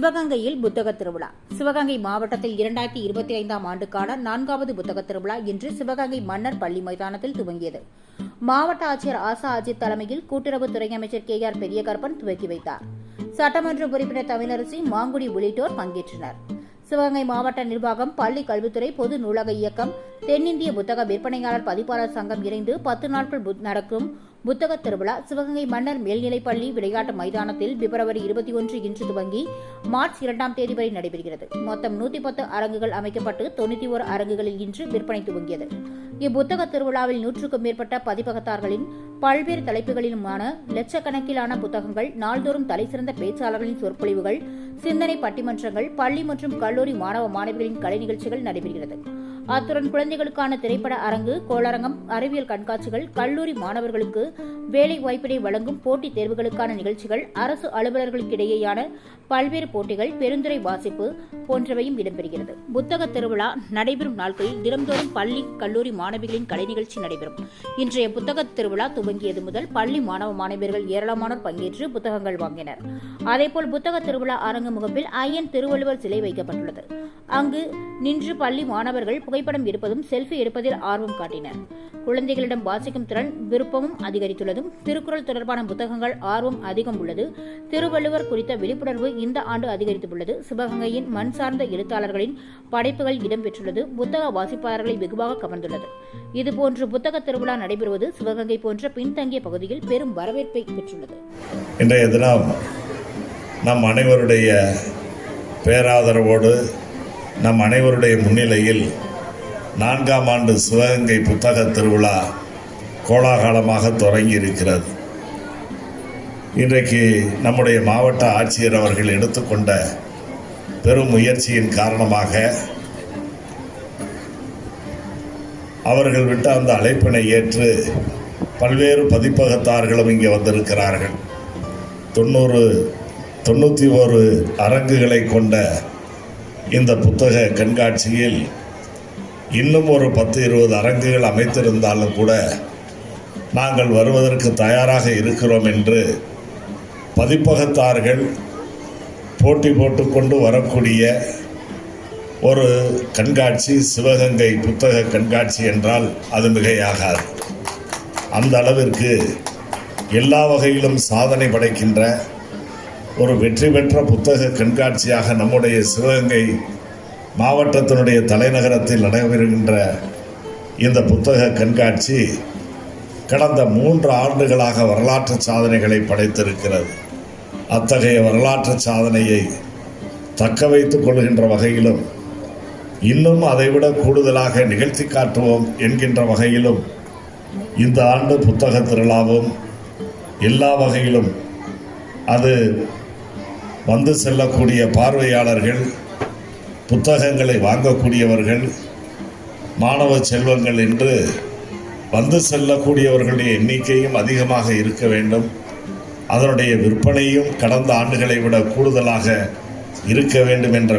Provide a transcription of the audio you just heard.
சிவகங்கையில் புத்தக திருவிழா. சிவகங்கை மாவட்டத்தில் இரண்டாயிரத்தி இருபத்தி ஐந்தாம் ஆண்டுக்கான நான்காவது புத்தக திருவிழா இன்று சிவகங்கை மன்னர் பள்ளி மைதானத்தில் துவங்கியது. மாவட்ட ஆட்சியர் ஆசா அஜித் தலைமையில் கூட்டுறவுத்துறை அமைச்சர் கே ஆர் பெரியகற்பன் துவக்கி வைத்தார். சட்டமன்ற உறுப்பினர் தமிழரசி மாங்குடி உள்ளிட்டோர் பங்கேற்றனர். சிவகங்கை மாவட்ட நிர்வாகம் பள்ளி கல்வித்துறை பொது நூலக இயக்கம் தென்னிந்திய புத்தக விற்பனையாளர் பதிப்பாளர் சங்கம் இணைந்து பத்து நாட்கள் நடக்கும் புத்தக திருவிழா சிவகங்கை மன்னர் மேல்நிலைப்பள்ளி விளையாட்டு மைதானத்தில் பிப்ரவரி இருபத்தி ஒன்று இன்று துவங்கி மார்ச் இரண்டாம் தேதி வரை நடைபெறுகிறது. மொத்தம் நூத்தி பத்து அரங்குகள் அமைக்கப்பட்டு தொண்ணூத்தி ஒரு அரங்குகளில் இன்று விற்பனை துவங்கியது. இப்புத்தக திருவிழாவில் நூற்றுக்கும் மேற்பட்ட பதிப்பகத்தார்களின் பல்வேறு தலைப்புகளிலுமான லட்சக்கணக்கிலான புத்தகங்கள் நாள்தோறும் தலைசிறந்த பேச்சாளர்களின் சொற்பொழிவுகள் சிந்தனை பட்டிமன்றங்கள் பள்ளி மற்றும் கல்லூரி மாணவ மாணவிகளின் கலை நிகழ்ச்சிகள் நடைபெறுகிறது. அத்துடன் குழந்தைகளுக்கான திரைப்பட அரங்கு கோளரங்கம் அறிவியல் கண்காட்சிகள் கல்லூரி மாணவர்களுக்கு வேலை வாய்ப்பினை வழங்கும் போட்டித் தேர்வுகளுக்கான நிகழ்ச்சிகள் அரசு அலுவலர்களுக்கிடையேயான பல்வேறு போட்டிகள் பெருந்துறை வாசிப்பு போன்றவையும் இடம்பெறுகிறது. புத்தக திருவிழா நடைபெறும் நாட்களில் தினம்தோறும் பள்ளி கல்லூரி மாணவிகளின் கலை நிகழ்ச்சி நடைபெறும். இன்றைய புத்தக திருவிழா துவங்கியது முதல் பள்ளி மாணவ மாணவியர்கள் ஏராளமானோர் பங்கேற்று புத்தகங்கள் வாங்கினர். அதேபோல் புத்தக திருவிழா அரங்கு முகப்பில் ஐயன் திருவள்ளுவர் சிலை வைக்கப்பட்டுள்ளது. அங்கு நின்று பள்ளி மாணவர்கள் புகைப்படம் எடுப்பதும் செல்ஃபி எடுப்பதில் ஆர்வம் காட்டினர். குழந்தைகளிடம் வாசிக்கும் திறன் விருப்பமும் அதிகரித்துள்ளதும் திருக்குறள் தொடர்பான புத்தகங்கள் ஆர்வம் அதிகம் உள்ளது. திருவள்ளுவர் குறித்த விழிப்புணர்வு இந்த ஆண்டு அதிகரித்துள்ளது. சிவகங்கையின் மண் சார்ந்த எழுத்தாளர்களின் படைப்புகள் இடம்பெற்றுள்ளது. புத்தக வாசிப்பாளர்களை வெகுவாக கவர்ந்துள்ளது. இதுபோன்று புத்தக திருவிழா நடைபெறுவது சிவகங்கை போன்ற பின்தங்கிய பகுதியில் பெரும் வரவேற்பை பெற்றுள்ளது. இன்றைய தினம் நம் அனைவருடைய பேராதரவோடு நம் அனைவருடைய முன்னிலையில் நான்காம் ஆண்டு சிவகங்கை புத்தக திருவிழா கோலாகலமாக தொடங்கி இருக்கிறது இன்றைக்கு நம்முடைய மாவட்ட ஆட்சியர் அவர்கள் எடுத்துக்கொண்ட பெரும் முயற்சியின் காரணமாக அவர்கள் விட்ட அந்த அழைப்பினை ஏற்று பல்வேறு பதிப்பகத்தார்களும் இங்கே வந்திருக்கிறார்கள். தொண்ணூறு தொண்ணூற்றி ஒரு அரங்குகளை கொண்ட இந்த புத்தக கண்காட்சியில் இன்னும் ஒரு பத்து இருபது அரங்குகள் அமைத்திருந்தாலும் கூட நாங்கள் வருவதற்கு தயாராக இருக்கிறோம் என்று பதிப்பகத்தார்கள் போட்டி போட்டுக்கொண்டு வரக்கூடிய ஒரு கண்காட்சி சிவகங்கை புத்தக கண்காட்சி என்றால் அது மிகையாகாது. அந்த அளவிற்கு எல்லா வகையிலும் சாதனை படைக்கின்ற ஒரு வெற்றி பெற்ற புத்தக கண்காட்சியாக நம்முடைய சிவகங்கை மாவட்டத்தினுடைய தலைநகரத்தில் நடைபெறுகின்ற இந்த புத்தக கண்காட்சி கடந்த மூன்று ஆண்டுகளாக வரலாற்று சாதனைகளை படைத்திருக்கிறது. அத்தகைய வரலாற்று சாதனையை தக்க வைத்துக் கொள்கின்ற வகையிலும் இன்னும் அதைவிட கூடுதலாக நிகழ்த்தி காட்டுவோம் என்கின்ற வகையிலும் இந்த ஆண்டு புத்தக திருவிழாவும் எல்லா வகையிலும் அது வந்து செல்லக்கூடிய பார்வையாளர்கள் புத்தகங்களை வாங்கக்கூடியவர்கள் மாணவ செல்வங்கள் என்று வந்து செல்லக்கூடியவர்களுடைய எண்ணிக்கையும் அதிகமாக இருக்க வேண்டும். அதனுடைய விற்பனையும் கடந்த ஆண்டுகளை விட கூடுதலாக இருக்க வேண்டும் என்ற